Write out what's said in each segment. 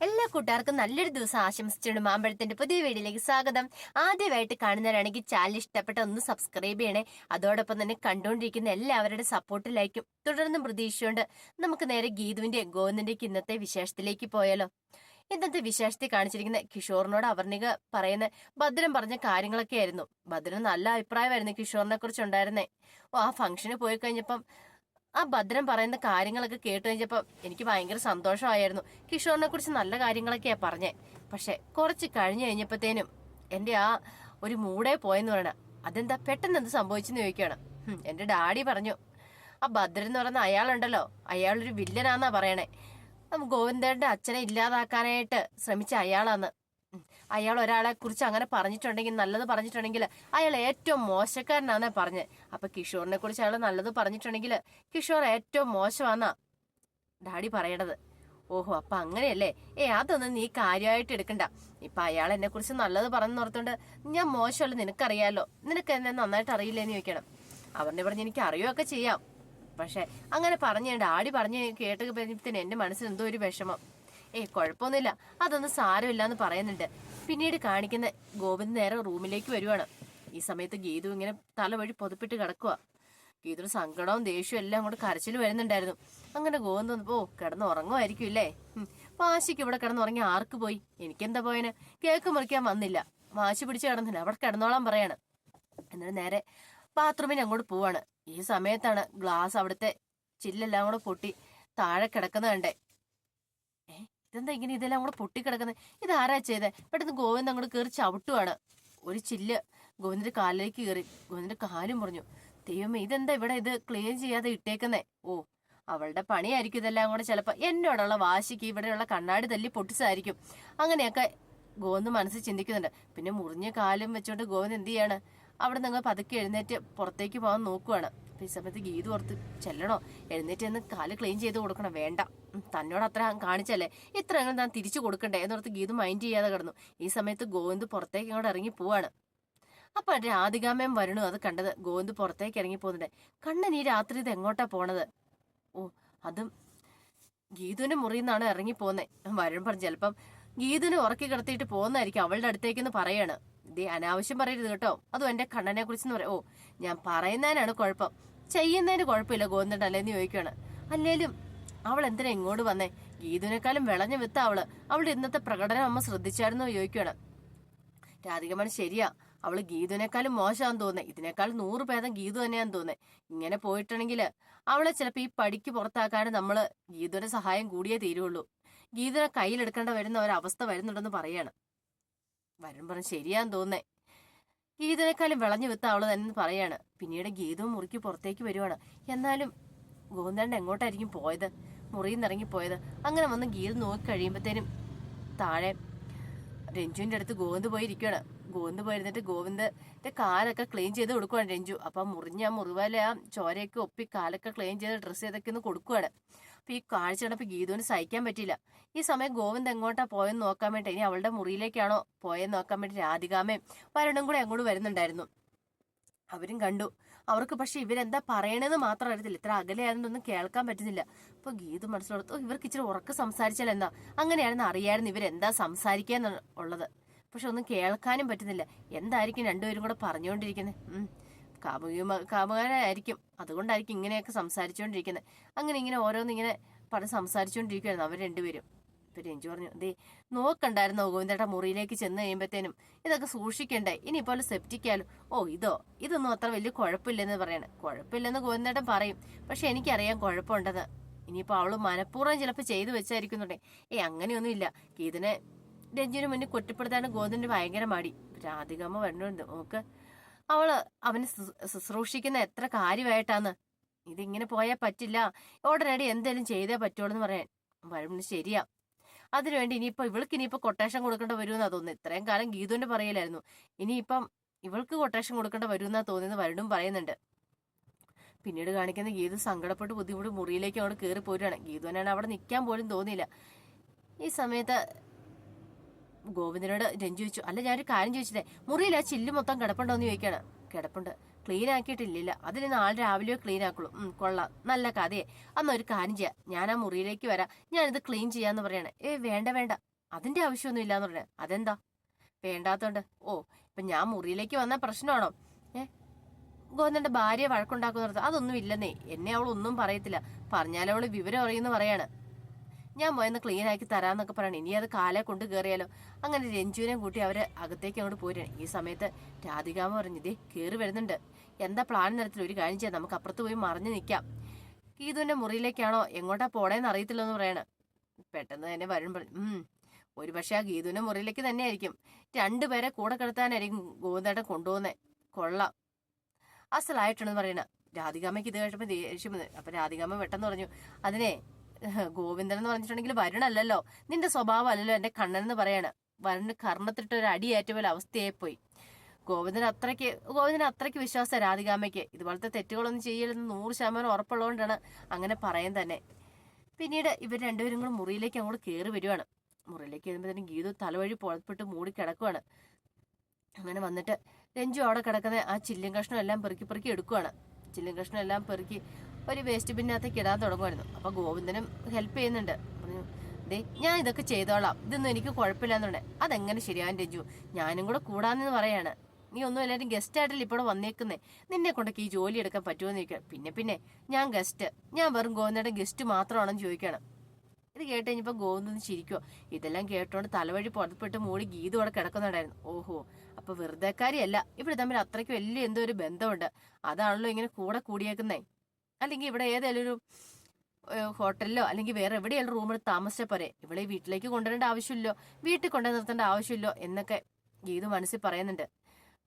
എല്ലാ കൂട്ടുകാർക്കും നല്ലൊരു ദിവസം ആശംസിച്ചുകൊണ്ട് മാമ്പഴത്തിന്റെ പുതിയ വീഡിയോയിലേക്ക് സ്വാഗതം. ആദ്യമായിട്ട് കാണുന്നവരാണെങ്കിൽ ചാനൽ ഇഷ്ടപ്പെട്ട ഒന്ന് സബ്സ്ക്രൈബ് ചെയ്യണേ. അതോടൊപ്പം തന്നെ കണ്ടുകൊണ്ടിരിക്കുന്ന എല്ലാവരുടെ സപ്പോർട്ടിലായിരിക്കും തുടർന്നും പ്രതീക്ഷിച്ചുകൊണ്ട് നമുക്ക് നേരെ ഗീതുവിന്റെ ഗോവിന്ദന്റെക്ക് ഇന്നത്തെ വിശേഷത്തിലേക്ക് പോയാലോ. ഇന്നത്തെ വിശേഷത്തിൽ കാണിച്ചിരിക്കുന്ന കിഷോറിനോട് അവർണിക പറയുന്ന ഭദ്രൻ പറഞ്ഞ കാര്യങ്ങളൊക്കെ ആയിരുന്നു ഭദ്രൻ നല്ല അഭിപ്രായമായിരുന്നു കിഷോറിനെ കുറിച്ച് ഉണ്ടായിരുന്നേ. ഓ ആ ഫംഗ്ഷന് പോയി കഴിഞ്ഞപ്പം ആ ഭദ്രൻ പറയുന്ന കാര്യങ്ങളൊക്കെ കേട്ട് കഴിഞ്ഞപ്പോ എനിക്ക് ഭയങ്കര സന്തോഷമായിരുന്നു. കിഷോറിനെ കുറിച്ച് നല്ല കാര്യങ്ങളൊക്കെയാ പറഞ്ഞേ. പക്ഷെ കുറച്ച് കഴിഞ്ഞു കഴിഞ്ഞപ്പോഴത്തേനും എന്റെ ആ ഒരു മൂടേ പോയെന്ന് പറയണ അതെന്താ പെട്ടെന്ന് എന്ത് സംഭവിച്ചെന്ന് ചോദിക്കുകയാണ്. ഹും, എന്റെ ഡാഡി പറഞ്ഞു ആ ഭദ്രൻ എന്ന് പറയുന്ന അയാളുണ്ടല്ലോ അയാളൊരു വില്ലനാന്നാ പറയണേ. ഗോവിന്ദന്റെ അച്ഛനെ ഇല്ലാതാക്കാനായിട്ട് ശ്രമിച്ച അയാളാന്ന്. അയാൾ ഒരാളെ കുറിച്ച് അങ്ങനെ പറഞ്ഞിട്ടുണ്ടെങ്കിൽ നല്ലത് പറഞ്ഞിട്ടുണ്ടെങ്കിൽ അയാൾ ഏറ്റവും മോശക്കാരനാന്നാ പറഞ്ഞ് അപ്പൊ കിഷോറിനെ കുറിച്ച് അയാൾ നല്ലത് പറഞ്ഞിട്ടുണ്ടെങ്കിൽ കിഷോർ ഏറ്റവും മോശമാന്നാ ഡാഡി പറയണത്. ഓഹോ അപ്പൊ അങ്ങനെയല്ലേ? ഏ അതൊന്നും നീ കാര്യമായിട്ട് എടുക്കണ്ട. ഇപ്പൊ അയാൾ എന്നെ കുറിച്ച് നല്ലത് പറഞ്ഞു ഓർത്തോണ്ട് ഞാൻ മോശമല്ല നിനക്കറിയാലോ? നിനക്ക് എന്നെ നന്നായിട്ട് അറിയില്ലേന്ന് ചോദിക്കണം. അവരുടെ പറഞ്ഞ് എനിക്ക് അറിയുകയൊക്കെ ചെയ്യാം. പക്ഷെ അങ്ങനെ പറഞ്ഞു ഡാഡി പറഞ്ഞ് കേട്ട് കഴിഞ്ഞപ്പത്തിന് എന്റെ മനസ്സിൽ എന്തോ ഒരു വിഷമം. ഏ കുഴപ്പമൊന്നുമില്ല. അതൊന്നും സാരമില്ല എന്ന് പറയുന്നുണ്ട്. പിന്നീട് കാണിക്കുന്ന ഗോവിന്ദ് നേരെ റൂമിലേക്ക് വരുവാണ്. ഈ സമയത്ത് ഗീതു ഇങ്ങനെ തല വഴി പൊതുപ്പിട്ട് കിടക്കുക ഗീതുവിന് സങ്കടവും ദേഷ്യവും എല്ലാം കൂടെ കരച്ചിൽ വരുന്നുണ്ടായിരുന്നു. അങ്ങനെ ഗോവിന്ദ് വന്നപ്പോ "ഓ, കിടന്ന് ഉറങ്ങുമായിരിക്കും ഇല്ലേ വാശിക്ക് ഇവിടെ കിടന്നുറങ്ങി ആർക്ക് പോയി? എനിക്കെന്താ പോയന്? കേക്ക് മുറിക്കാൻ വന്നില്ല. വാശി പിടിച്ച് കിടന്നില്ല. അവിടെ കിടന്നോളാൻ പറയാണ്. എന്നിട്ട് നേരെ ബാത്റൂമിന് അങ്ങോട്ട് പോവാണ്. ഈ സമയത്താണ് ഗ്ലാസ് അവിടുത്തെ ചില്ലെല്ലാം കൂടെ പൊട്ടി താഴെ കിടക്കുന്ന കണ്ടേ. ഇതെന്താ ഇങ്ങനെ ഇതെല്ലാം കൂടെ പൊട്ടിക്കിടക്കുന്നത്? ഇതാരാ ചെയ്തേ? പെട്ടെന്ന് ഗോവിന്ദ് അങ്ങോട്ട് കയറി ചവിട്ടുവാണ്. ഒരു ചില്ല്. ഗോവിന്ദിന്റെ കാലിലേക്ക് കയറി ഗോവിന്ദിന്റെ കാലും മുറിഞ്ഞു. ദൈവമേ ഇതെന്താ ഇവിടെ ഇത് ക്ലീൻ ചെയ്യാതെ ഇട്ടേക്കുന്നേ? ഓ അവളുടെ പണിയായിരിക്കും ഇതെല്ലാം കൂടെ ചിലപ്പോൾ എന്നോടുള്ള വാശിക്ക് ഇവിടെയുള്ള കണ്ണാടി തല്ലി പൊട്ടിച്ചതായിരിക്കും. അങ്ങനെയൊക്കെ ഗോവിന്ദ് മനസ്സിൽ ചിന്തിക്കുന്നുണ്ട്. പിന്നെ മുറിഞ്ഞ കാലും വെച്ചുകൊണ്ട് ഗോവിന്ദ് എന്ത് ചെയ്യാണ്? അവിടെ നിങ്ങൾ പതുക്കെ എഴുന്നേറ്റ് പുറത്തേക്ക് പോകാൻ നോക്കുവാണ്. ഈ സമയത്ത് ഗീത് ഓർത്ത് ചെല്ലണോ എഴുന്നേറ്റ് എന്ന് കാൽ ക്ലീൻ ചെയ്ത് കൊടുക്കണം വേണ്ട. തന്നോട് അത്ര കാണിച്ചല്ലേ? ഇത്ര അങ്ങനെ താൻ തിരിച്ചു കൊടുക്കണ്ടേ? എന്നോർത്ത് ഗീത് മൈൻഡ് ചെയ്യാതെ കിടന്നു. ഈ സമയത്ത് ഗോവിന്ദ് പുറത്തേക്ക് അങ്ങോട്ട് ഇറങ്ങി പോവാണ്. അപ്പൊ രാധികാമയം വരണു അത് കണ്ടത്. ഗോവിന്ദ് പുറത്തേക്ക് ഇറങ്ങി പോകുന്നുണ്ട്. കണ്ണൻ നീ രാത്രി ഇത് എങ്ങോട്ടാ പോണത്? ഓ അതും ഗീതുവിന്റെ മുറിയിൽ നിന്നാണ് ഇറങ്ങി പോകുന്നത് വരുമ്പോൾ ചിലപ്പം ഗീതുവിനെ ഉറക്കി കിടത്തിയിട്ട് പോകുന്നതായിരിക്കും അവളുടെ അടുത്തേക്കെന്ന് പറയാണ്. ഇതേ അനാവശ്യം പറയരുത് കേട്ടോ. അതും എന്റെ കണ്ണനെ കുറിച്ചെന്ന് പറയാം. ഓ ഞാൻ പറയുന്നതിനാണ് കുഴപ്പം. ചെയ്യുന്നതിന് കുഴപ്പമില്ല ഗോവിന്ദൻ അല്ലേന്ന് ചോദിക്കുകയാണ്. അല്ലേലും അവൾ എന്തിനാ ഇങ്ങോട്ട് വന്നേ? ഗീതുവിനേക്കാളും വിളഞ്ഞ വിത്ത അവൾ. അവളുടെ ഇന്നത്തെ പ്രകടനം അമ്മ ശ്രദ്ധിച്ചായിരുന്നോ ചോദിക്കുകയാണ്. രാധികമൻ ശരിയാ. അവൾ ഗീതുവിനേക്കാളും മോശമാന്ന് തോന്നേ ഇതിനേക്കാൾ നൂറ് ഭേദം ഗീതു തന്നെയാന്ന് തോന്നേ ഇങ്ങനെ പോയിട്ടുണ്ടെങ്കിൽ അവളെ ചിലപ്പോൾ ഈ പടിക്ക് പുറത്താക്കാൻ നമ്മൾ ഗീതുവിന്റെ സഹായം കൂടിയേ തീരുള്ളൂ. ഗീതുവിനെ കയ്യിലെടുക്കേണ്ട വരുന്ന ഒരവസ്ഥ വരുന്നുണ്ടെന്ന് പറയാണ്. വരും പറഞ്ഞ് ശരിയാന്ന് തോന്നേ ഗീതനേക്കാളും വിളഞ്ഞു വിത്ത അവൾ തന്നെ പറയാണ്. പിന്നീട് ഗീതവും മുറിക്ക് പുറത്തേക്ക് വരുവാണ്. എന്നാലും ഗോന്തണ്ട എങ്ങോട്ടായിരിക്കും പോയത്? മുറിയിൽ നിന്ന് ഇറങ്ങി പോയത്? അങ്ങനെ വന്ന് ഗീത നോക്കി കഴിയുമ്പത്തേനും താഴെ രഞ്ജുവിന്റെ അടുത്ത് ഗോവിന്ദ് പോയിരിക്കുകയാണ് ഗോവിന്ദ് പോയിരുന്നിട്ട് ഗോവിന്ദന്റെ കാലൊക്കെ ക്ലീൻ ചെയ്ത് കൊടുക്കുവാണ് രഞ്ജു. അപ്പം മുറിഞ്ഞ മുറിവല ആ ചോരയൊക്കെ ഒപ്പി കാലൊക്കെ ക്ലീൻ ചെയ്ത് ഡ്രസ്സ് ചെയ്തൊക്കെ ഒന്ന് കൊടുക്കുവാണ്. ഈ കാഴ്ച കണ്ടപ്പോ ഗീതുവിന് സഹിക്കാൻ പറ്റിയില്ല. ഈ സമയം ഗോവിന്ദ് എങ്ങോട്ടാ പോയെന്ന് നോക്കാൻ വേണ്ടി ഇനി അവളുടെ മുറിയിലേക്കാണോ പോയെന്ന് നോക്കാൻ വേണ്ടി രാധികാമയും വരണം കൂടെ അങ്ങോട്ട് വരുന്നുണ്ടായിരുന്നു. അവരും കണ്ടു. അവർക്ക് പക്ഷെ ഇവരെന്താ പറയണെന്ന് മാത്രം അറിയത്തില്ല. ഇത്ര അകലെയായതുകൊണ്ടൊന്നും കേൾക്കാൻ പറ്റുന്നില്ല. അപ്പൊ ഗീതു മനസ്സിലോർത്ത് "ഓ, ഇവർക്ക് ഇച്ചിരി ഉറക്ക സംസാരിച്ചാൽ എന്താ? അങ്ങനെയാണെന്ന് അറിയായിരുന്നു ഇവരെന്താ സംസാരിക്കാൻ ഉള്ളത്. പക്ഷെ ഒന്നും കേൾക്കാനും പറ്റുന്നില്ല. എന്തായിരിക്കും രണ്ടുപേരും കൂടെ പറഞ്ഞുകൊണ്ടിരിക്കുന്നത് ഉം കാമുക കാമുകാരായിരിക്കും അതുകൊണ്ടായിരിക്കും ഇങ്ങനെയൊക്കെ സംസാരിച്ചുകൊണ്ടിരിക്കുന്നത് അങ്ങനെ ഇങ്ങനെ ഓരോന്ന് ഇങ്ങനെ പടം സംസാരിച്ചുകൊണ്ടിരിക്കുവായിരുന്നു അവർ രണ്ടുപേരും. ഇപ്പം രഞ്ജു പറഞ്ഞു ദേ നോക്കണ്ടായിരുന്നോ ഗോവിന്ദേട്ട മുറിയിലേക്ക് ചെന്ന് കഴിയുമ്പത്തേനും? ഇതൊക്കെ സൂക്ഷിക്കണ്ടേ? ഇനിയിപ്പോൾ സെപ്റ്റിക്കാലും ഓ ഇതോ? ഇതൊന്നും അത്ര വലിയ കുഴപ്പമില്ലെന്ന് പറയണേ. കുഴപ്പമില്ലെന്ന് ഗോവിന്ദേട്ടൻ പറയും. പക്ഷെ എനിക്കറിയാം കുഴപ്പമുണ്ടെന്ന്. ഇനിയിപ്പോൾ അവൾ മനഃപൂർവം ചിലപ്പോൾ ചെയ്തു വെച്ചായിരിക്കുന്നുണ്ടേ. ഏ അങ്ങനെയൊന്നും ഇല്ല ഗീതനെ രഞ്ജുവിന് മുന്നിൽ കുറ്റപ്പെടുത്താനും ഗോവിന്ദന് ഭയങ്കര മടി. രാധികമ്മ വരണുണ്ട് നോക്ക്. അവൾ അവന് ശുശ്രൂ- ശുശ്രൂഷിക്കുന്ന എത്ര കാര്യമായിട്ടാന്ന്. ഇതിങ്ങനെ പോയാൽ പറ്റില്ല. ഉടനടി എന്തേലും ചെയ്തേ പറ്റുള്ളൂ എന്ന് പറയാൻ. വരുമ്പോൾ ശരിയാ. അതിനുവേണ്ടി ഇനിയിപ്പോൾ ഇവൾക്ക് ഇനിയിപ്പോൾ കൊട്ടേഷൻ കൊടുക്കേണ്ട വരുമെന്നാ തോന്നുന്നത് ഇത്രയും കാലം ഗീതുവിന്റെ പറയലായിരുന്നു ഇനിയിപ്പം ഇവൾക്ക് കൊട്ടേഷൻ കൊടുക്കേണ്ട വരുമെന്നാ തോന്നിയെന്ന് വരുണും പറയുന്നുണ്ട്. പിന്നീട് കാണിക്കുന്ന ഗീതു സങ്കടപ്പെട്ട് ബുദ്ധിമുട്ട് മുറിയിലേക്ക് അവിടെ കയറി പോരുകയാണ് ഗീതുവിനാണ് അവിടെ നിൽക്കാൻ പോലും തോന്നിയില്ല. ഈ സമയത്ത് ഗോവിന്ദനോട് രഞ്ജു ചോദിച്ചു അല്ല ഞാനൊരു കാര്യം ചോദിച്ചതേ മുറിയിൽ ആ ചില്ല് മൊത്തം കിടപ്പുണ്ടോ എന്ന് ചോദിക്കാണ്. കിടപ്പുണ്ട്. ക്ലീൻ ആക്കിയിട്ടില്ല അതിന് നാളെ രാവിലെയോ ക്ലീൻ ആക്കുള്ളൂ. കൊള്ളാം. നല്ല കഥയെ. അന്ന് ഒരു കാര്യം ചെയ്യാം. ഞാൻ ആ മുറിയിലേക്ക് വരാം. ഞാനിത് ക്ലീൻ ചെയ്യാന്ന് പറയണേ. ഏ വേണ്ട വേണ്ട. അതിന്റെ ആവശ്യമൊന്നും ഇല്ലാന്ന് പറഞ്ഞ അതെന്താ? വേണ്ടാത്തോണ്ട്. ഓ ഇപ്പൊ ഞാൻ മുറിയിലേക്ക് വന്ന പ്രശ്നമാണോ? ഏ? ഗോവിന്ദന്റെ ഭാര്യ വഴക്കുണ്ടാക്കുന്നത് അതൊന്നും ഇല്ലെന്നേ എന്നെ അവൾ ഒന്നും പറയത്തില്ല. പറഞ്ഞാലവൾ വിവരം അറിയുന്നു പറയാണ്. ഞാൻ പോയെന്ന് ക്ലീൻ ആക്കി തരാന്നൊക്കെ പറയണം. ഇനി അത് കാലെ കൊണ്ട് കയറിയാലോ അങ്ങനെ രഞ്ജുവിനെ കൂട്ടി അവർ അകത്തേക്ക് അങ്ങോട്ട് പോരുകയാണ്. ഈ സമയത്ത് രാധികാമ പറഞ്ഞു ഇതേ കയറി വരുന്നുണ്ട്. എന്താ പ്ലാൻ നിരത്തിൽ ഒരു കാര്യം ചെയ്യാം. നമുക്ക് അപ്പുറത്ത് പോയി മറിഞ്ഞു നിൽക്കാം ഗീതുവിന്റെ മുറിയിലേക്കാണോ എങ്ങോട്ടാ പോടേന്ന് അറിയത്തില്ലെന്ന് പറയണ. പെട്ടെന്ന് തന്നെ വരും പറഞ്ഞു ഒരു പക്ഷേ ആ ഗീതുവിന്റെ മുറിയിലേക്ക് തന്നെ ആയിരിക്കും രണ്ടുപേരെ കൂടെ കിടത്താനായിരിക്കും ഗോവിന്ദേട്ടൻ കൊണ്ടുപോകുന്നേ. കൊള്ളാം. അസലായിട്ടുണ്ടെന്ന് പറയണ. രാധികാമയ്ക്ക് ഇത് കേട്ടപ്പോൾ ദേഷ്യം അപ്പം രാധികാമ പെട്ടെന്ന് പറഞ്ഞു അതിനെ ഗോവിന്ദൻ എന്ന് പറഞ്ഞിട്ടുണ്ടെങ്കിൽ വരുണല്ലോ നിന്റെ സ്വഭാവം അല്ലല്ലോ എന്റെ കണ്ണൻ എന്ന് പറയാണ്. വരുണ് കർണത്തിട്ട് ഒരു അടിയേറ്റ പോലെ അവസ്ഥയായി പോയി ഗോവിന്ദൻ അത്രയ്ക്ക് ഗോവിന്ദൻ അത്രയ്ക്ക് വിശ്വാസം രാധികാമയ്ക്ക് ഇതുപോലത്തെ തെറ്റുകളൊന്നും ചെയ്യലെന്ന് നൂറ് ശതമാനം ഉറപ്പുള്ളതുകൊണ്ടാണ് അങ്ങനെ പറയാൻ തന്നെ. പിന്നീട് ഇവർ രണ്ടുപേരും കൂടെ മുറിയിലേക്ക് അങ്ങോട്ട് കയറി വരുവാണ്. മുറിയിലേക്ക് വരുമ്പോഴത്തേനും ഗീതു തലവഴി പുറപ്പെട്ട് മൂടി കിടക്കുവാണ്. അങ്ങനെ വന്നിട്ട് രഞ്ജു അവിടെ കിടക്കുന്ന ആ ചില്ലും കഷ്ണം എല്ലാം പെറുക്കി പെറുക്കി എടുക്കുവാണ്. ചില്ലും കഷ്ണം എല്ലാം പെറുക്കി ഒരു വേസ്റ്റ് ബിന്നകത്തേക്ക് ഇടാൻ തുടങ്ങുമായിരുന്നു അപ്പൊ ഗോവിന്ദനും ഹെൽപ്പ് ചെയ്യുന്നുണ്ട്. ദേ ഞാൻ ഇതൊക്കെ ചെയ്തോളാം. ഇതൊന്നും എനിക്ക് കുഴപ്പമില്ലാന്നുണ്ട് അതെങ്ങനെ ശരിയാൻ രഞ്ജു? ഞാനും കൂടെ കൂടാന്ന് പറയാണ്. നീ ഒന്നും എല്ലാവരും ഗസ്റ്റ് ആയിട്ടല്ലേ ഇപ്പോൾ വന്നേക്കുന്നേ? നിന്നെ കൊണ്ടൊക്കെ ഈ ജോലി എടുക്കാൻ പറ്റുമോ ചോദിക്കുക പിന്നെ പിന്നെ ഞാൻ ഗസ്റ്റ് ഞാൻ വെറും ഗോവിന്ദയുടെ ഗസ്റ്റ് മാത്രമാണെന്ന് ചോദിക്കണം. ഇത് കേട്ട് കഴിഞ്ഞപ്പോൾ ഗോവിന്ദൻ ചിരിക്കുവോ. ഇതെല്ലാം കേട്ടോണ്ട് തലവഴി പുറപ്പെട്ട് മൂടി ഗീതു അവിടെ കിടക്കുന്നുണ്ടായിരുന്നു. ഓഹോ അപ്പൊ വെറുതെക്കാരിയല്ല. ഇവിടെ തമ്മിൽ അത്രയ്ക്ക് വലിയ എന്തോ ഒരു ബന്ധമുണ്ട്. അതാണല്ലോ ഇങ്ങനെ കൂടെ കൂടിയേക്കുന്നേ. അല്ലെങ്കിൽ ഇവിടെ ഏതെങ്കിലും ഒരു ഹോട്ടലിലോ അല്ലെങ്കിൽ വേറെ എവിടെയുള്ള റൂമിൽ താമസിച്ച പോരെ. ഇവിടെ വീട്ടിലേക്ക് കൊണ്ടുവരേണ്ട ആവശ്യമില്ലോ വീട്ടിൽ കൊണ്ടു നിർത്തേണ്ട ആവശ്യമില്ലോ എന്നൊക്കെ ഗീതു മനസ്സിൽ പറയുന്നുണ്ട്.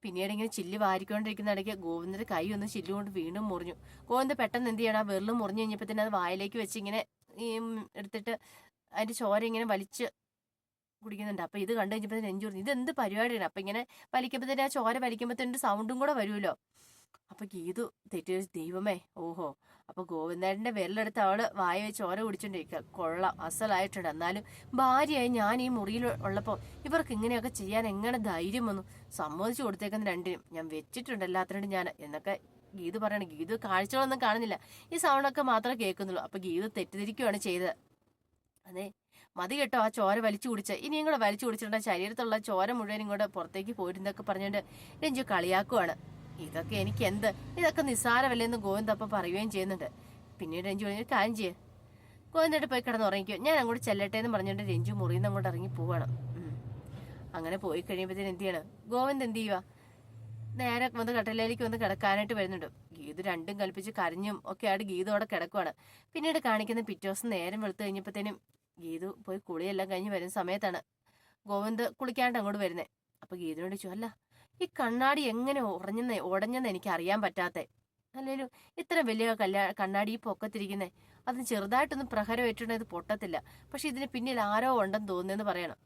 പിന്നീട് ഇങ്ങനെ ചില്ല് വാരിക്കൊണ്ടിരിക്കുന്ന ഇടയ്ക്ക് ഗോവിന്ദന്റെ കൈ ഒന്ന് ചില്ല് കൊണ്ട് വീണ്ടും മുറിഞ്ഞു. ഗോവിന്ദ് പെട്ടെന്ന് എന്ത് ചെയ്യണം? ആ മുറിഞ്ഞു കഴിഞ്ഞപ്പോൾ തന്നെ അത് വായിലേക്ക് വെച്ച് ഇങ്ങനെ എടുത്തിട്ട് അതിന്റെ ചോര ഇങ്ങനെ വലിച്ച് കുടിക്കുന്നുണ്ട്. അപ്പൊ ഇത് കണ്ടു കഴിഞ്ഞപ്പോൾ നെഞ്ചു പറഞ്ഞു ഇത് എന്ത് പരിപാടിയാണ്? അപ്പൊ ഇങ്ങനെ വലിക്കുമ്പോൾ തന്നെ ആ ചോര വലിക്കുമ്പോൾ സൗണ്ടും കൂടെ വരുമല്ലോ. അപ്പൊ ഗീതു തെറ്റി ദൈവമേ. ഓഹോ. അപ്പൊ ഗോവിന്ദേട്ടന്റെ വിരലെടുത്ത് അവൾ വായ വെച്ച് ഓര കുടിച്ചോണ്ടിരിക്കുക കൊള്ളാം. അസലായിട്ടുണ്ട്. എന്നാലും ഭാര്യയായി ഞാൻ ഈ മുറിയിൽ ഉള്ളപ്പോ ഇവർക്ക് ഇങ്ങനെയൊക്കെ ചെയ്യാൻ എങ്ങനെ ധൈര്യം വന്നു? സമ്മതിച്ചു കൊടുത്തേക്കുന്ന രണ്ടിനും. ഞാൻ വെച്ചിട്ടുണ്ട് എല്ലാത്തിനും ഞാൻ എന്നൊക്കെ ഗീതു പറയണ. ഗീതു കാഴ്ചകളൊന്നും കാണുന്നില്ല. ഈ സൗണ്ടൊക്കെ മാത്രമേ കേൾക്കുന്നുള്ളൂ. അപ്പൊ ഗീതു തെറ്റിദ്ധരിക്കുകയാണ് ചെയ്തത്. അതെ. മതി കേട്ടോ. ആ ചോര വലിച്ചു കുടിച്ച്. ഇനിയും കൂടെ വലിച്ചു കുടിച്ചിട്ടുണ്ടെങ്കിൽ ശരീരത്തുള്ള ചോര മുഴുവൻ ഇങ്ങോട്ട് പുറത്തേക്ക് പോയിരുന്നൊക്കെ പറഞ്ഞുകൊണ്ട് രഞ്ജു കളിയാക്കുവാണ്. ഇതൊക്കെ എനിക്ക് എന്ത്? ഇതൊക്കെ നിസ്സാരമല്ലെന്ന് ഗോവിന്ദപ്പ പറയുകയും ചെയ്യുന്നുണ്ട്. പിന്നീട് രഞ്ജു പറഞ്ഞു "ഒരു കാര്യം ചെയ്യേ. ഗോവിന്ദായിട്ട് പോയി കിടന്ന് ഉറങ്ങിക്കോ. ഞാൻ അങ്ങോട്ട് ചെല്ലട്ടെ എന്ന് പറഞ്ഞുകൊണ്ട് രഞ്ജു മുറിയിൽ നിന്ന് അങ്ങോട്ട് ഇറങ്ങി പോവാണ്. അങ്ങനെ പോയി കഴിയുമ്പോഴത്തേന് എന്ത് ചെയ്യണം? ഗോവിന്ദ് എന്ത് ചെയ്യുക നേരെ വന്ന് കട്ടിലേക്ക് വന്ന് കിടക്കാനായിട്ട് വരുന്നുണ്ട്. ഗീത് രണ്ടും കൽപ്പിച്ച് കരഞ്ഞും ഒക്കെ ആയിട്ട് ഗീതു അവിടെ കിടക്കുവാണ്. പിന്നീട് കാണിക്കുന്ന പിറ്റേ നേരം വെളുത്ത് കഴിഞ്ഞപ്പോഴത്തേനും ഗീതു പോയി കുളിയെല്ലാം കഴിഞ്ഞ് വരുന്ന സമയത്താണ് ഗോവിന്ദ് കുളിക്കാണ്ട് അങ്ങോട്ട് വരുന്നത് അപ്പൊ ഗീതിനോട് ചോദിച്ചു അല്ല ഈ കണ്ണാടി എങ്ങനെ ഉറഞ്ഞെന്ന് ഉടഞ്ഞെന്ന് എനിക്ക് അറിയാൻ പറ്റാത്തെ. അല്ലേലും ഇത്ര വലിയ കല്യാ കണ്ണാടി ഈ പൊക്കത്തിരിക്കുന്നേ. അതിന് ചെറുതായിട്ടൊന്നും പ്രഹരം ഏറ്റുണ്ടെങ്കിൽ ഇത് പൊട്ടത്തില്ല. പക്ഷെ ഇതിന് പിന്നിൽ ആരോ ഉണ്ടെന്ന് തോന്നുന്നെന്ന് പറയണം.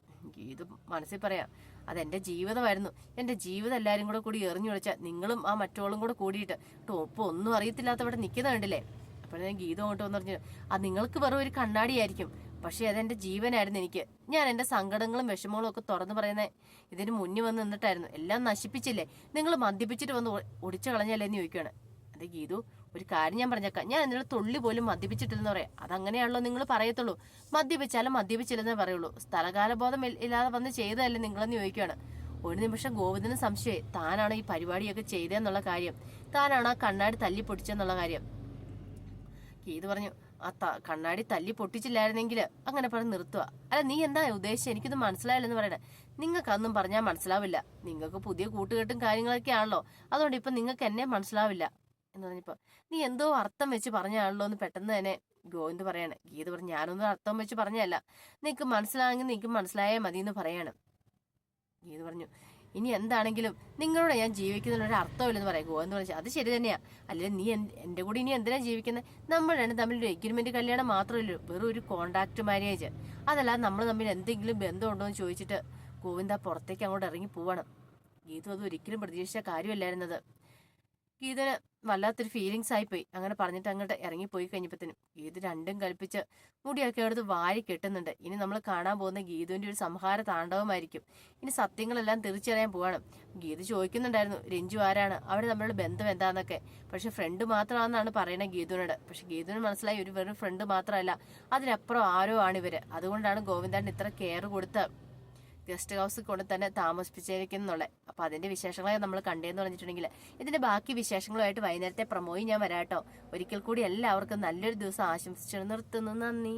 ഇത് മനസ്സിൽ പറയാം. അതെന്റെ ജീവിതമായിരുന്നു. എന്റെ ജീവിതം എല്ലാരും കൂടെ കൂടി എറിഞ്ഞു വിളിച്ചാൽ നിങ്ങളും ആ മറ്റോളും കൂടെ കൂടിയിട്ട് ടോപ്പ് ഒന്നും അറിയത്തില്ലാത്തവിടെ നിൽക്കുന്ന കണ്ടില്ലേ അപ്പോഴേ ഗീത അങ്ങോട്ട് വന്ന് അത് നിങ്ങൾക്ക് വെറും ഒരു കണ്ണാടിയായിരിക്കും. പക്ഷെ അതെന്റെ ജീവനായിരുന്നു എനിക്ക്. ഞാൻ എന്റെ സങ്കടങ്ങളും വിഷമങ്ങളും ഒക്കെ തുറന്നു പറയുന്നേ ഇതിന് മുന്നിൽ വന്ന് നിന്നിട്ടായിരുന്നു. എല്ലാം നശിപ്പിച്ചില്ലേ? നിങ്ങൾ മദ്യപിച്ചിട്ട് വന്ന് ഒടിച്ചു കളഞ്ഞല്ലേ എന്ന് ചോദിക്കുകയാണ്. അതെ ഗീതു ഒരു കാര്യം ഞാൻ പറഞ്ഞേക്കാം. ഞാൻ എന്നുള്ള തുള്ളി പോലും മദ്യപിച്ചിട്ടില്ലെന്ന് പറയാം? അതങ്ങനെയാണല്ലോ നിങ്ങൾ പറയത്തുള്ളൂ. മദ്യപിച്ചാലും മദ്യപിച്ചില്ലെന്നേ പറയുള്ളൂ. സ്ഥലകാലബോധം ഇല്ലാതെ വന്ന് ചെയ്തതല്ലേ നിങ്ങളെന്ന് ചോദിക്കുകയാണ്. ഒരു നിമിഷം ഗോവിന്ദന് സംശയമായി. താനാണ് ഈ പരിപാടിയൊക്കെ ചെയ്തതെന്നുള്ള കാര്യം. താനാണ് ആ കണ്ണാടി തല്ലി പൊടിച്ചെന്നുള്ള കാര്യം. ഗീതു പറഞ്ഞു ആ കണ്ണാടി തല്ലി പൊട്ടിച്ചില്ലായിരുന്നെങ്കിൽ അങ്ങനെ പറഞ്ഞ് നിർത്തുക അല്ല നീ എന്താ ഉദ്ദേശിച്ചത് എനിക്കൊന്നും മനസ്സിലായില്ലെന്ന് പറയണേ. നിങ്ങൾക്ക് അതൊന്നും പറഞ്ഞാൽ മനസ്സിലാവില്ല. നിങ്ങൾക്ക് പുതിയ കൂട്ടുകെട്ടും കാര്യങ്ങളൊക്കെ ആണല്ലോ. അതുകൊണ്ട് ഇപ്പൊ നിങ്ങൾക്ക് എന്നെ മനസ്സിലാവില്ല എന്ന് പറഞ്ഞപ്പോ നീ എന്തോ അർത്ഥം വെച്ച് പറഞ്ഞാണല്ലോ എന്ന് പെട്ടെന്ന് തന്നെ ഗോവിന്ദ് പറയാണ്. ഗീത പറഞ്ഞു ഞാനൊന്നും അർത്ഥം വെച്ച് പറഞ്ഞല്ല നിനക്ക് മനസ്സിലായെങ്കിൽ നിനക്ക് മനസ്സിലായാൽ മതി എന്ന് പറയാണ്. ഗീത പറഞ്ഞു ഇനി എന്താണെങ്കിലും നിങ്ങളോട് ഞാൻ ജീവിക്കുന്നതിന് ഒരു അർത്ഥമില്ലെന്ന് പറയാം. എന്ന് പറഞ്ഞു അത് ശരി തന്നെയാ. അല്ലെങ്കിൽ നീ എന്റെ കൂടെ ഇനി എന്തിനാ ജീവിക്കുന്നത് നമ്മൾ രണ്ടും തമ്മിൽ ഒരു കല്യാണം മാത്രമല്ലോ വെറും ഒരു കോൺട്രാക്ട് മാരേജ് അതല്ലാതെ നമ്മൾ തമ്മിൽ എന്തെങ്കിലും ബന്ധമുണ്ടോ എന്ന് ചോദിച്ചിട്ട് ഗോവിന്ദ പുറത്തേക്ക് അങ്ങോട്ട് ഇറങ്ങി പോവണം. ഗീതു അത് ഒരിക്കലും പ്രതീക്ഷിച്ച കാര്യമല്ലായിരുന്നത്. ഗീതന് വല്ലാത്തൊരു ഫീലിങ്സ് ആയിപ്പോയി. അങ്ങനെ പറഞ്ഞിട്ട് അങ്ങോട്ട് ഇറങ്ങിപ്പോയി കഴിഞ്ഞപ്പോഴത്തേനും ഗീത രണ്ടും കൽപ്പിച്ച് മുടിയൊക്കെ എടുത്ത് വാരി കെട്ടുന്നുണ്ട്. ഇനി നമ്മൾ കാണാൻ പോകുന്ന ഗീതുവിന്റെ ഒരു സംഹാര താണ്ഡവമായിരിക്കും. ഇനി സത്യങ്ങളെല്ലാം തിരിച്ചറിയാൻ പോവാണ്. ഗീത ചോദിക്കുന്നുണ്ടായിരുന്നു രഞ്ജു ആരാണ്? അവിടെ തമ്മിലുള്ള ബന്ധം എന്താണെന്നൊക്കെ പക്ഷെ ഫ്രണ്ട് മാത്രമാണെന്നാണ് പറയുന്നത് ഗീതുവിനോട്. പക്ഷെ ഗീതുവിന് മനസ്സിലായി ഒരു വെറും ഫ്രണ്ട് മാത്രമല്ല. അതിനപ്പുറം ആരോ ആണ് ഇവർ. അതുകൊണ്ടാണ് ഗോവിന്ദൻ ഇത്ര കെയർ കൊടുത്ത് ഗസ്റ്റ് ഹൗസിൽ കൊണ്ട് തന്നെ താമസിപ്പിച്ചിരിക്കുന്നുള്ള അപ്പൊ അതിന്റെ വിശേഷങ്ങളെ നമ്മൾ കണ്ടേന്ന് പറഞ്ഞിട്ടുണ്ടെങ്കിൽ ഇതിന്റെ ബാക്കി വിശേഷങ്ങളുമായിട്ട് വൈകുന്നേരത്തെ പ്രമോയും ഞാൻ വരാട്ടോ. ഒരിക്കൽ കൂടി എല്ലാവർക്കും നല്ലൊരു ദിവസം ആശംസിച്ചു നിർത്തുന്നു. നന്ദി.